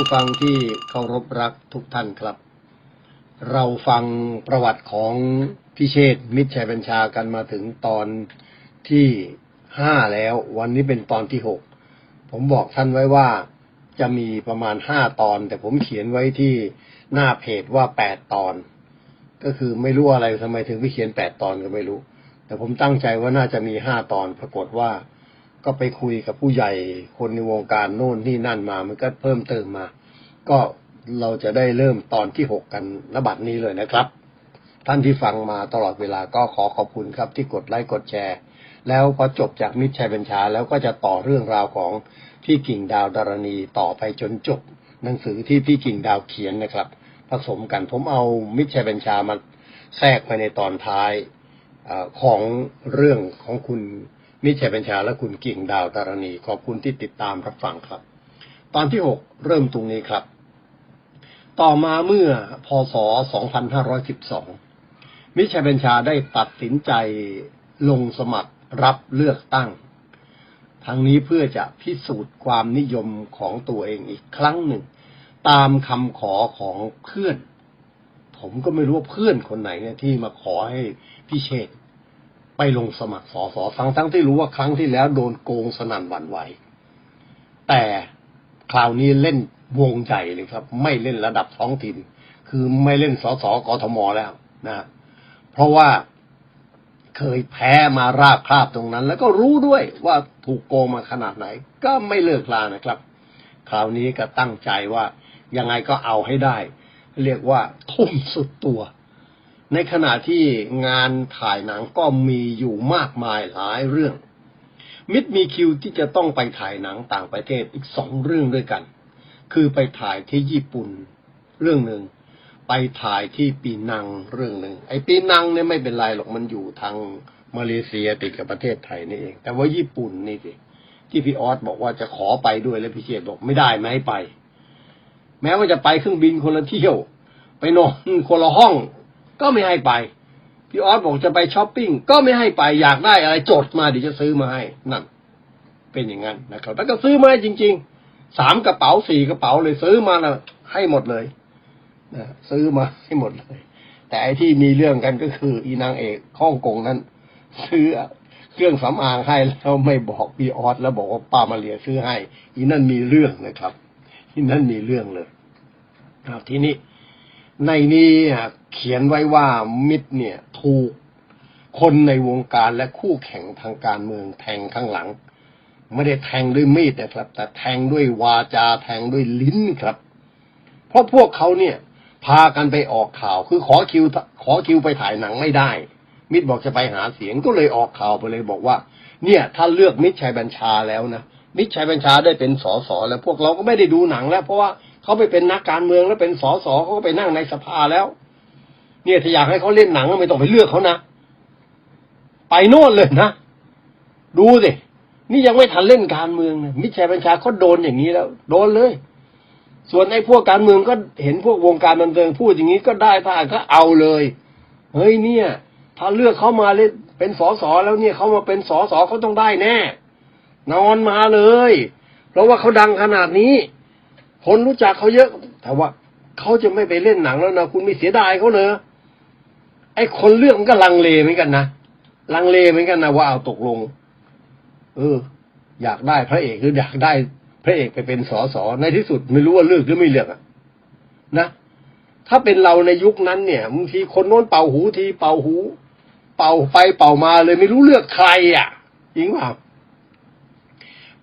ผู้ฟังที่เคารพรักทุกท่านครับ เราฟังประวัติของพิเชษฐ์มิตรชัยบัญชากันมาถึงตอนที่ห้าแล้ว วันนี้เป็นตอนที่หกผมบอกท่านไว้ว่าจะมีประมาณห้าตอน แต่ผมเขียนไว้ที่หน้าเพจว่าแปดตอน ก็คือไม่รู้อะไรทำไมถึงไปเขียนแปดตอนก็ไม่รู้ แต่ผมตั้งใจว่าน่าจะมีห้าตอนปรากฏว่า ก็ไปคุยกับผู้ใหญ่คนในวงการโน่นนี่นั่นมา มันก็เพิ่มเติมมา ก็เราจะได้เริ่มตอนที่หกกันระบัดนี้เลยนะครับ ท่านที่ฟังมาตลอดเวลาก็ขอขอบคุณครับที่กดไลค์กดแชร์ แล้วพอจบจากมิตรชัยบัญชา แล้วก็จะต่อเรื่องราวของพี่กิ่งดาวดารณีต่อไปจนจบ หนังสือที่พี่กิ่งดาวเขียนนะครับ ผสมกันผมเอามิตรชัยบัญชามาแทรกไปในตอนท้ายอของเรื่องของคุณ มิตรชัยบัญชาและคุณกิ่งดาวดารณี ขอบคุณที่ติดตามรับฟังครับ ตอนที่หกเริ่มตรงนี้ครับ ต่อมาเมื่อพศ 2512 มิตรชัยบัญชาได้ตัดสินใจลงสมัครรับเลือกตั้ง ทั้งนี้เพื่อจะพิสูจน์ความนิยมของตัวเองอีกครั้งหนึ่ง ตามคำขอของเพื่อน ผมก็ไม่รู้ว่าเพื่อนคนไหนเนี่ยที่มาขอให้พี่เชษ ไปลงสมัครสอสอทั้งทั้งที่รู้ว่าครั้งที่แล้วโดนโกงสนั่นหวั่นไหว แต่คราวนี้เล่นวงใหญ่เลยครับ ไม่เล่นระดับท้องถิ่น คือไม่เล่นสสกทมแล้วนะเพราะว่าเคยแพ้มาราบคราบตรงนั้น แล้วก็รู้ด้วยว่าถูกโกงมาขนาดไหน ก็ไม่เลิกลานะครับ คราวนี้ก็ตั้งใจว่ายังไงก็เอาให้ได้ เรียกว่าทุ่มสุดตัว ในขณะที่งานถ่ายหนังก็มีอยู่มากมายหลายเรื่อง มิดมีคิวที่จะต้องไปถ่ายหนังต่างประเทศอีกสองเรื่องด้วยกัน คือไปถ่ายที่ญี่ปุ่นเรื่องหนึ่งไปถ่ายที่ปีนังเรื่องหนึ่งไอ้ปีนังเนี่ยไม่เป็นไรหรอกมันอยู่ทางมาเลเซียติดกับประเทศไทยนี่เอง แต่ว่าญี่ปุ่นนี่สิที่พี่ออสบอกว่าจะขอไปด้วยแล้วพี่เชษบอกไม่ได้ไม่ให้ไป แม้ว่าจะไปเครื่องบินคนละเที่ยว ไปนอนคนละห้อง ก็ไม่ให้ไป พี่ออสบอกจะไปช้อปปิ้งก็ไม่ให้ไปอยากได้อะไรจดมาเดี๋ยวจะซื้อมาให้นั่น เป็นอย่างนั้นนะครับ แล้วก็ซื้อมาให้จริงๆสามกระเป๋าสี่กระเป๋าเลยซื้อมาแล้วให้หมดเลยนะซื้อมาให้หมดเลย แต่ไอ้ที่มีเรื่องกันก็คือ อีนางเอกฮ่องกงนั้น ซื้อเครื่องสำอางให้แล้วไม่บอกพี่ออสแล้วบอกว่าป้ามาเรียซื้อให้ อีนั่นมีเรื่องนะครับ อีนั่นมีเรื่องเลยครับทีนี้ ในนี้อ่เขียนไว้ว่ามิตรเนี่ยถูกคนในวงการและคู่แข่งทางการเมืองแทงข้างหลัง ไม่ได้แทงด้วยมีดนะครับ แต่แทงด้วยวาจาแทงด้วยลิ้นครับ เพราะพวกเขาเนี่ย พากันไปออกข่าว คือขอคิวขอคิวไปถ่ายหนังไม่ได้ มิตรบอกจะไปหาเสียงก็เลยออกข่าวไปเลยบอกว่า เนี่ย ถ้าเลือกมิตรชัยบัญชาแล้วนะมิตรชัยบัญชาได้เป็นสสแล้วพวกเราก็ไม่ได้ดูหนังแล้ว เพราะว่า เขาไปเป็นนักการเมืองแล้วเป็นสสเขาก็ไปนั่งในสภาแล้ว เนี่ยถ้าอยากให้เขาเล่นหนังก็ไม่ต้องไปเลือกเขานะไปโน่นเลยนะดูสินี่ยังไม่ทันเล่นการเมืองนะมิตรชัยบัญชาเขาโดนอย่างนี้แล้ว โดนเลย ส่วนไอ้พวกการเมืองก็เห็นพวกวงการบันเทิงพูดอย่างนี้ก็ได้ถ้าก็เอาเลยเฮ้ยเนี่ย ถ้าเลือกเขามาเล่นเป็นสสแล้วเนี่ยเขามาเป็นสสเขาต้องได้แน่ นอนมาเลย เพราะว่าเขาดังขนาดนี้ คนรู้จักเขาเยอะ แต่ว่าเขาจะไม่ไปเล่นหนังแล้วนะคุณไม่เสียดายเขาเลยไอ้คนเลือกมันก็ลังเลเหมือนกันนะลังเลเหมือนกันนะว่าเอาตกลง เออ อยากได้พระเอกหรืออยากได้พระเอกไปเป็นสอสอในที่สุดไม่รู้ว่าเลือกหรือไม่เลือกอะนะถ้าเป็นเราในยุคนั้นเนี่ยบางทีคนโน้นเป่าหูทีเป่าหู เป่าไปเป่ามาเลยไม่รู้เลือกใครอะจริงเปล่า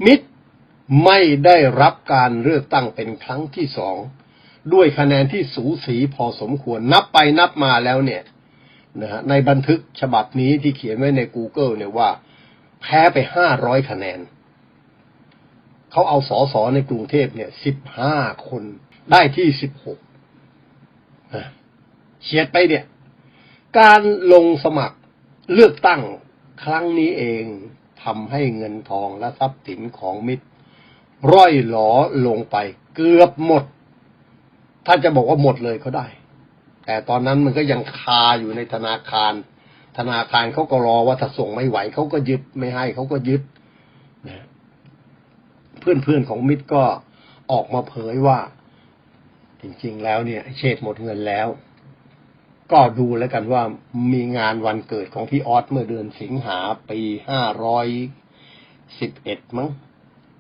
มิตร ไม่ได้รับการเลือกตั้งเป็นครั้งที่สองด้วยคะแนนที่สูสีพอสมควรนับไปนับมาแล้วเนี่ยนะฮะในบันทึกฉบับนี้ที่เขียนไว้ใน Google เนี่ยว่า แพ้ไปห้าร้อยคะแนน เขาเอาสอสอในกรุงเทพเนี่ยสิบห้าคนได้ที่สิบหกเฉียดไปเนี่ย การลงสมัครเลือกตั้งครั้งนี้เองทำให้เงินทองและทรัพย์สินของมิตร ร่อยหลอลงไป เกือบหมด ถ้าจะบอกว่าหมดเลยก็ได้ แต่ตอนนั้นมันก็ยังคาอยู่ในธนาคาร ธนาคารเขาก็รอว่าถ้าส่งไม่ไหวเขาก็ยึดไม่ให้เขาก็ยึดนะเพื่อนๆของมิตรก็ออกมาเผยว่า จริง ๆ แล้วเนี่ย เชษหมดเงินแล้ว ก็ดูแล้วกันว่ามีงานวันเกิดของพี่ออสเมื่อเดือนสิงหาปีห้าร้อยสิบเอ็ดมั้ง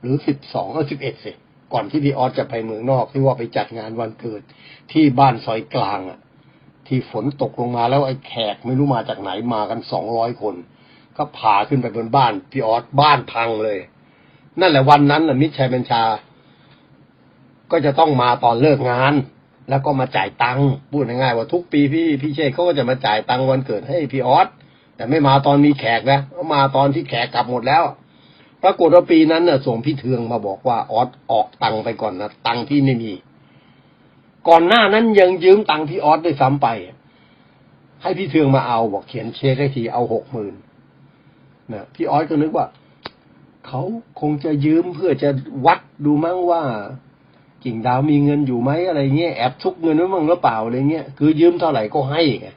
หรือสิบสองเออสิบเอ็ดสิก่อนที่พี่ออสจะไปเมืองนอกที่ว่าไปจัดงานวันเกิดที่บ้านซอยกลางอะ ที่ฝนตกลงมาแล้วไอ้แขกไม่รู้มาจากไหนมากันสองร้อยคน ก็พาขึ้นไปบนบ้านพี่ออสบ้านพังเลย นั่นแหละวันนั้นน่ะมิชัยบัญชา ก็จะต้องมาตอนเลิกงานแล้วก็มาจ่ายตังค์พูดง่ายๆว่าทุกปีพี่พี่เชษเขาก็จะมาจ่ายตังค์วันเกิดให้พี่ออสแต่ไม่มาตอนมีแขกนะมาตอนที่แขกกลับหมดแล้ว ปรากฏว่าปีนั้นน่ะส่งพี่เทืองมาบอกว่าออสออกตังไปก่อนนะตังค์พี่ไม่มี ก่อนหน้านั้นยังยืมตังพี่ออสด้วยซ้ำไป ให้พี่เทืองมาเอาบอกเขียนเช็คให้ทีเอาหกหมื่นนะพี่ออสก็นึกว่าเขาคงจะยืมเพื่อจะวัดดูมั้งว่ากิ่งดาวมีเงินอยู่ไหมอะไรเงี้ยแอบทุกเงินไว้มั้งหรือเปล่าอะไรเงี้ยคือยืมเท่าไหร่ก็ให้ไง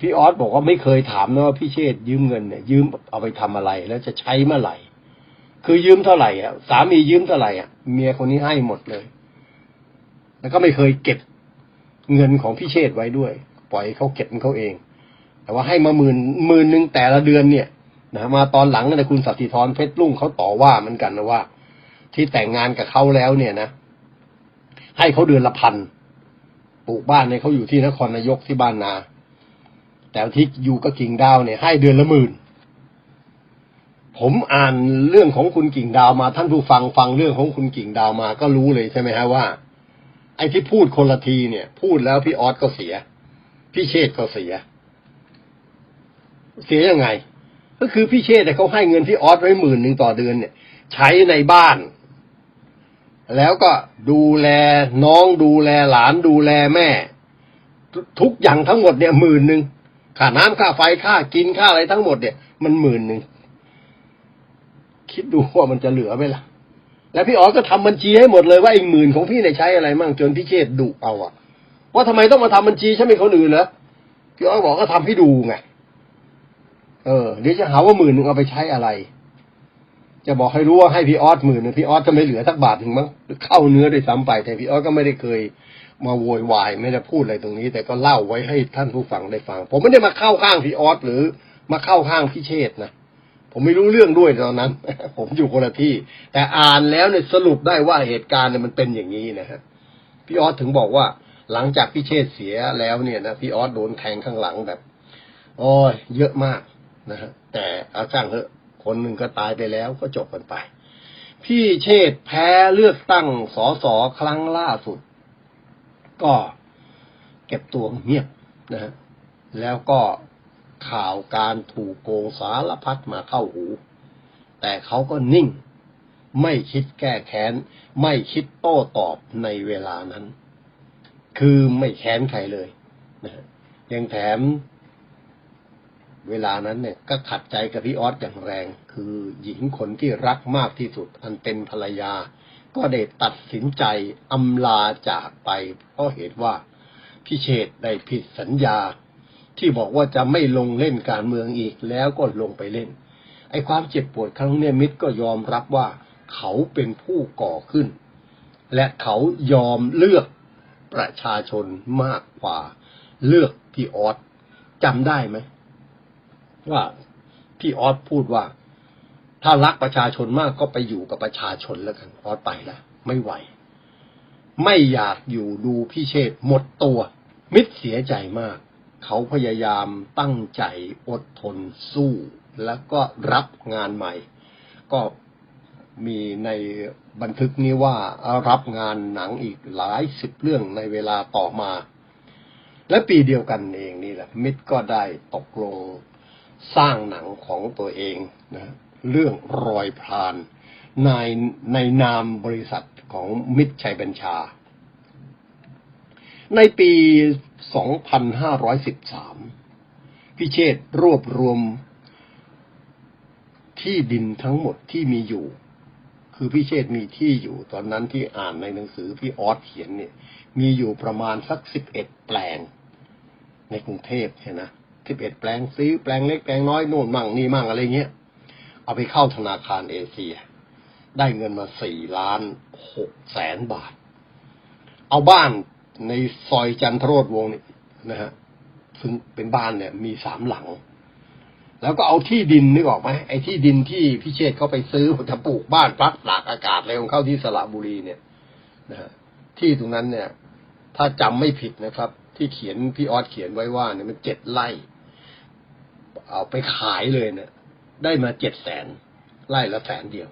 พี่ออสบอกว่าไม่เคยถามนะว่าพี่เชษยืมเงินเนี่ยยืมเอาไปทำอะไร แล้วจะใช้เมื่อไหร่ คือยืมเท่าไหร่อะสามียืมเท่าไหร่อะเมียคนนี้ให้หมดเลย แล้วก็ไม่เคยเก็บเงินของพี่เชษไว้ด้วย ปล่อยเขาเก็บเขาเอง แต่ว่าให้มาหมื่นหมื่นหนึ่งแต่ละเดือนเนี่ยนะมาตอนหลังเนี่ยคุณสัตย์ธรเพชรลุ่งเขาต่อว่าเหมือนกันนะว่า ที่แต่งงานกับเขาแล้วเนี่ยนะให้เขาเดือนละพันปลูกบ้านเนี่ยเขาอยู่ที่นครนายกที่บ้านนา แต่ที่อยู่กับกิ่งดาวเนี่ยให้เดือนละหมื่น ผมอ่านเรื่องของคุณกิ่งดาวมาท่านผู้ฟังฟังเรื่องของคุณกิ่งดาวมาก็รู้เลยใช่ไหมฮะว่า ไอ้ที่พูดคนละทีเนี่ย พูดแล้วพี่ออสก็เสีย พี่เชษก็เสีย เสียยังไง ก็คือพี่เชษฐ์เนี่เขาให้เงินพี่ออสไว้หมื่นหนึ่งต่อเดือนเนี่ย ใช้ในบ้านแล้วก็ดูแลน้องดูแลหลานดูแลแม่ ทุกอย่างทั้งหมดเนี่ยหมื่นหนึ่ง ค่าน้ำค่าไฟค่ากินค่าอะไรทั้งหมดเนี่ย มันหมื่นหนึ่งคิดดูว่ามันจะเหลือไหมล่ะ แล้วพี่อ๋อก็ทำบัญชีให้หมดเลยว่าไอ้หมื่นของพี่เนี่ยใช้อะไรมั่งจนพี่เชษดุเอาอะว่าทำไมต้องมาทำบัญชีฉันเป็นคนอื่นเหรอพี่อ๋อบอกก็ทำให้ดูไงเออเดี๋ยวจะหาว่าหมื่นหนึ่งเอาไปใช้อะไร จะบอกให้รู้ว่าให้พี่ออสหมื่นหนึ่งพี่ออสก็ไม่เหลือสักบาทหนึ่งมั้งเข้าเนื้อด้วยซ้ำไปแต่พี่ออสก็ไม่ได้เคย มาโวยวายไม่ได้พูดอะไรตรงนี้ แต่ก็เล่าไว้ให้ท่านผู้ฟังได้ฟัง ผมไม่ได้มาเข้าข้างพี่ออสหรือมาเข้าข้างพี่เชษนะผมไม่รู้เรื่องด้วยตอนนั้น ผมอยู่คนละที่ แต่อ่านแล้วเนี่ยสรุปได้ว่าเหตุการณ์เนี่ยมันเป็นอย่างนี้นะฮะพี่ออสถึงบอกว่า หลังจากพี่เชษเสียแล้วเนี่ยนะพี่ออสโดนแทงข้างหลังแบบโอ้ยเยอะมากนะฮะแต่เอาจ้างเถอะคนหนึ่งก็ตายไปแล้วก็จบกันไป พี่เชษแพ้เลือกตั้งสอสอครั้งล่าสุด ก็เก็บตัวเงียบนะฮะแล้วก็ข่าวการถูกโกงสารพัดมาเข้าหู แต่เขาก็นิ่ง ไม่คิดแก้แค้น ไม่คิดโต้ตอบในเวลานั้น คือไม่แค้นใครเลยนะฮะยังแถมเวลานั้นเนี่ยก็ขัดใจกับพี่ออสอย่างแรง คือหญิงคนที่รักมากที่สุด อันเป็นภรรยา ก็ได้ตัดสินใจอำลาจากไป เพราะเหตุว่าพี่เชษได้ผิดสัญญา ที่บอกว่าจะไม่ลงเล่นการเมืองอีกแล้วก็ลงไปเล่น ไอ้ความเจ็บปวดครั้งนี้มิตรก็ยอมรับว่าเขาเป็นผู้ก่อขึ้น และเขายอมเลือกประชาชนมากกว่า เลือกพี่ออสจำได้ไหมว่าพี่ออสพูดว่า ถ้ารักประชาชนมากก็ไปอยู่กับประชาชนแล้วกันออสไปแล้วไม่ไหว ไม่อยากอยู่ดูพี่เชษหมดตัว มิตรเสียใจมาก เขาพยายามตั้งใจอดทนสู้ แล้วก็รับงานใหม่ ก็มีในบันทึกนี้ว่ารับงานหนังอีกหลายสิบเรื่องในเวลาต่อมา และปีเดียวกันเองนี่แหละ มิตรก็ได้ตกลงสร้างหนังของตัวเองนะ เรื่องรอยพรานในในนามบริษัทของมิตรชัยบัญชา ในปี 2513 พิเชษฐ์รวบรวมที่ดินทั้งหมดที่มีอยู่ คือพิเชษฐ์มีที่อยู่ตอนนั้นที่อ่านในหนังสือพี่ออสเขียนเนี่ย มีอยู่ประมาณสัก11แปลง ในกรุงเทพใช่นะสิบเอ็ดแปลงซื้อแปลงเล็กแปลงน้อยโน่นมั่งนี่มั่งอะไรเงี้ย เอาไปเข้าธนาคารเอเชีย ได้เงินมาสี่ล้านหกแสนบาท เอาบ้านในซอยจันทรโรดวงนี่นะฮะซึ่งเป็นบ้านเนี่ยมีสามหลัง แล้วก็เอาที่ดินนึกออกไหมไอ้ที่ดินที่พี่เชษเขาไปซื้อจะปลูกบ้านพักตากอากาศอะไรของเขาที่สระบุรีเนี่ยนะฮะที่ตรงนั้นเนี่ย ถ้าจำไม่ผิดนะครับ ที่เขียนพี่ออสเขียนไว้ว่าเนี่ยมันเจ็ดไร่ เอาไปขายเลยเนี่ย ได้มาเจ็ดแสนไร่ละแสนเดียว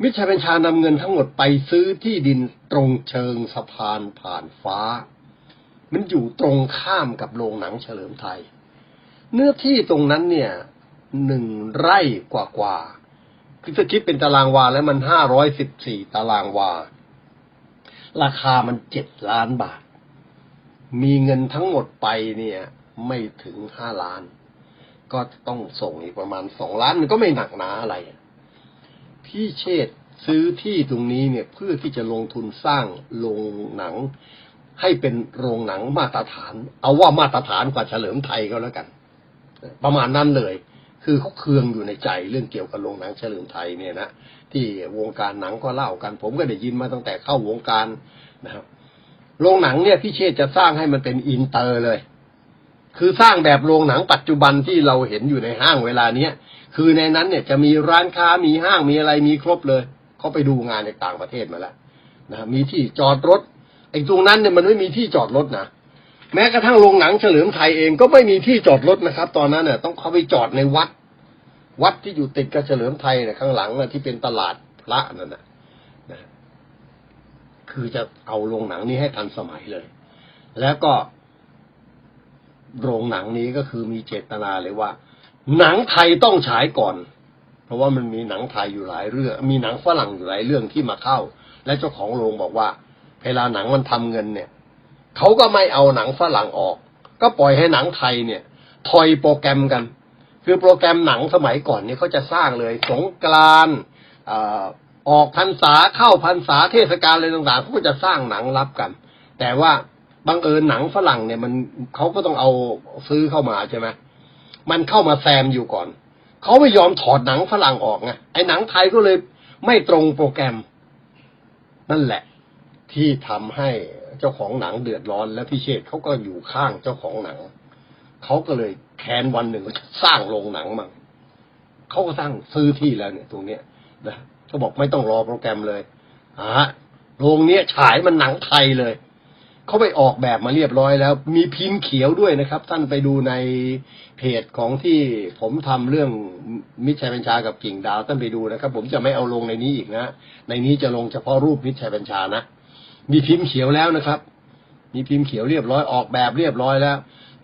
มิชัยบัญชานำเงินทั้งหมดไปซื้อที่ดินตรงเชิงสะพานผ่านฟ้า มันอยู่ตรงข้ามกับโรงหนังเฉลิมไทย เนื้อที่ตรงนั้นเนี่ยหนึ่งไร่กว่ากว่าๆคือถ้าคิดเป็นตารางวาแล้วมันห้าร้อยสิบสี่ตารางวา ราคามันเจ็ดล้านบาท มีเงินทั้งหมดไปเนี่ย ไม่ถึงห้าล้าน ก็ต้องส่งอีกประมาณสองล้านมันก็ไม่หนักหนาอะไร พี่เชษซื้อที่ตรงนี้เนี่ยเพื่อที่จะลงทุนสร้างโรงหนัง ให้เป็นโรงหนังมาตรฐาน เอาว่ามาตรฐานกว่าเฉลิมไทยก็แล้วกัน ประมาณนั้นเลย คือเขาเคืองอยู่ในใจเรื่องเกี่ยวกับโรงหนังเฉลิมไทยเนี่ยนะที่วงการหนังก็เล่ากัน ผมก็ได้ยินมาตั้งแต่เข้าวงการนะครับโรงหนังเนี่ยพี่เชษจะสร้างให้มันเป็นอินเตอร์เลย คือสร้างแบบโรงหนังปัจจุบันที่เราเห็นอยู่ในห้างเวลาเนี้ยคือในนั้นเนี่ยจะมีร้านค้ามีห้างมีอะไรมีครบเลยเขาไปดูงานในต่างประเทศมาแล้วนะมีที่จอดรถไอ้ตรงนั้นเนี่ยมันไม่มีที่จอดรถนะแม้กระทั่งโรงหนังเฉลิมไทยเองก็ไม่มีที่จอดรถนะครับ ตอนนั้นเนี่ยต้องเข้าไปจอดในวัด วัดที่อยู่ติดกับเฉลิมไทยเนี่ยข้างหลังนะที่เป็นตลาดพระนั่นนะนะคือจะเอาโรงหนังนี้ให้ทันสมัยเลย แล้วก็ โรงหนังนี้ก็คือมีเจตนาเลยว่า หนังไทยต้องฉายก่อน เพราะว่ามันมีหนังไทยอยู่หลายเรื่อง มีหนังฝรั่งอยู่หลายเรื่องที่มาเข้า และเจ้าของโรงบอกว่า เวลาหนังมันทำเงินเนี่ยเขาก็ไม่เอาหนังฝรั่งออก ก็ปล่อยให้หนังไทยเนี่ยทอยโปรแกรมกัน คือโปรแกรมหนังสมัยก่อนเนี่ยเขาจะสร้างเลยสงกรานออกพรรษาเข้าพรรษาเทศกาลอะไรต่างๆเขาก็จะสร้างหนังรับกัน แต่ว่า บังเอิญหนังฝรั่งเนี่ยมันเขาก็ต้องเอาซื้อเข้ามาใช่ไหมมันเข้ามาแซมอยู่ก่อน เขาไม่ยอมถอดหนังฝรั่งออกไงไอ้หนังไทยก็เลยไม่ตรงโปรแกรม นั่นแหละ ที่ทำให้เจ้าของหนังเดือดร้อน และพี่เชษเขาก็อยู่ข้างเจ้าของหนังเขาก็เลยแค้นวันหนึ่งก็จะสร้างโรงหนังมั่งเขาก็สร้างซื้อที่แล้วเนี่ย ตรงเนี้ยนะเขาบอกไม่ต้องรอโปรแกรมเลยอ่าโรงเนี้ยฉายมันหนังไทยเลย เขาไปออกแบบมาเรียบร้อยแล้ว มีพิมพ์เขียวด้วยนะครับ ท่านไปดูในเพจของที่ผมทำเรื่องมิตรชัยบัญชากับกิ่งดาวท่านไปดูนะครับ ผมจะไม่เอาลงในนี้อีกนะ ในนี้จะลงเฉพาะรูปมิตรชัยบัญชานะมีพิมพ์เขียวแล้วนะครับ มีพิมพ์เขียวเรียบร้อยออกแบบเรียบร้อยแล้ว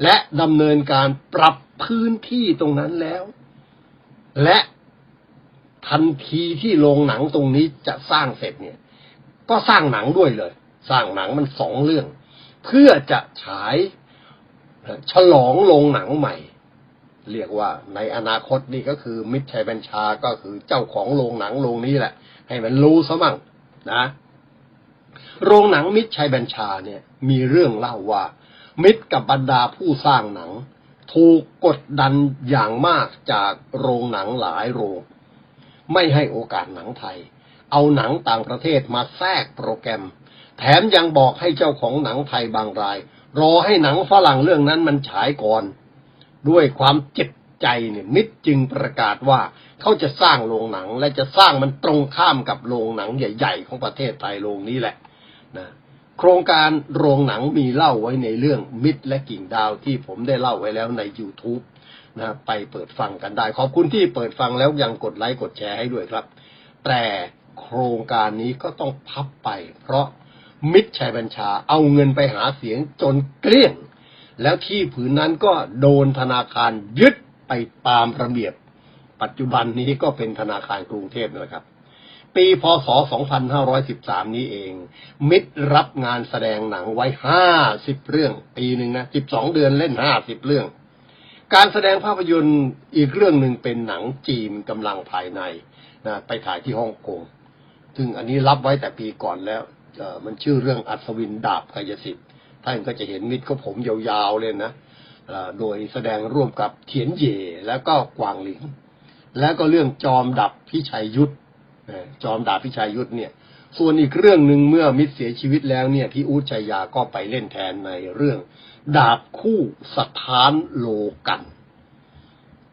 และดำเนินการปรับพื้นที่ตรงนั้นแล้ว และทันทีที่โรงหนังตรงนี้จะสร้างเสร็จเนี่ย ก็สร้างหนังด้วยเลย สร้างหนังมันสองเรื่อง เพื่อจะฉายฉลองโรงหนังใหม่ เรียกว่าในอนาคตนี่ก็คือมิตรชัยบัญชาก็คือเจ้าของโรงหนังโรงนี้แหละ ให้มันรู้ซะมั่งนะ โรงหนังมิตรชัยบัญชาเนี่ย มีเรื่องเล่าว่า มิตรกับบรรดาผู้สร้างหนัง ถูกกดดันอย่างมากจากโรงหนังหลายโรง ไม่ให้โอกาสหนังไทย เอาหนังต่างประเทศมาแทรกโปรแกรม แถมยังบอกให้เจ้าของหนังไทยบางราย รอให้หนังฝรั่งเรื่องนั้นมันฉายก่อน ด้วยความเจ็บใจเนี่ยมิตรจึงประกาศว่าเขาจะสร้างโรงหนัง และจะสร้างมันตรงข้ามกับโรงหนังใหญ่ๆ ของประเทศไทยโรงนี้แหละนะโครงการโรงหนังมีเล่าไว้ในเรื่องมิตรและกิ่งดาวที่ผมได้เล่าไว้แล้วใน YouTube นะไปเปิดฟังกันได้ ขอบคุณที่เปิดฟังแล้วยังกดไลค์กดแชร์ให้ด้วยครับ แต่โครงการนี้ก็ต้องพับไป เพราะ มิตรชัยบัญชาเอาเงินไปหาเสียงจนเกลี้ยง แล้วที่ผืนนั้นก็โดนธนาคารยึดไปตามระเบียบ ปัจจุบันนี้ก็เป็นธนาคารกรุงเทพนี่แหละครับ ปีพศ 2513 นี้เอง มิตรรับงานแสดงหนังไว้ 50 เรื่อง ปีหนึ่งนะ 12 เดือนเล่น 50 เรื่อง การแสดงภาพยนตร์อีกเรื่องหนึ่งเป็นหนังจีนกำลังภายในนะไปถ่ายที่ฮ่องกงซึ่งอันนี้รับไว้แต่ปีก่อนแล้ว มันชื่อเรื่องอัศวินดาบกายสิทธิ์ท่านก็จะเห็นมิตรก็ผมยาวๆเลยนะโดยแสดงร่วมกับเทียนเย่แล้วก็กวางหลิง แล้วก็เรื่องจอมดับพิชัยยุทธจอมดาบพิชัยยุทธเนี่ย ส่วนอีกเรื่องหนึ่งเมื่อมิตรเสียชีวิตแล้วเนี่ยพี่อู๊ดชัยยาก็ไปเล่นแทนในเรื่อง ดาบคู่สถานโลกัน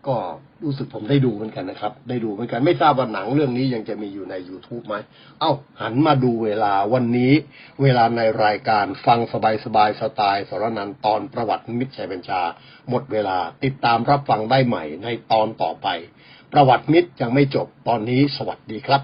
ก็รู้สึกผมได้ดูเหมือนกันนะครับ ได้ดูเหมือนกันไม่ทราบว่าหนังเรื่องนี้ยังจะมีอยู่ใน YouTube ไหม เอ้า หันมาดูเวลาวันนี้ เวลาในรายการฟังสบายสบายสไตล์สรนันตอนประวัติมิตรชัยบัญชา หมดเวลาติดตามรับฟังได้ใหม่ในตอนต่อไป ประวัติมิตรยังไม่จบตอนนี้สวัสดีครับ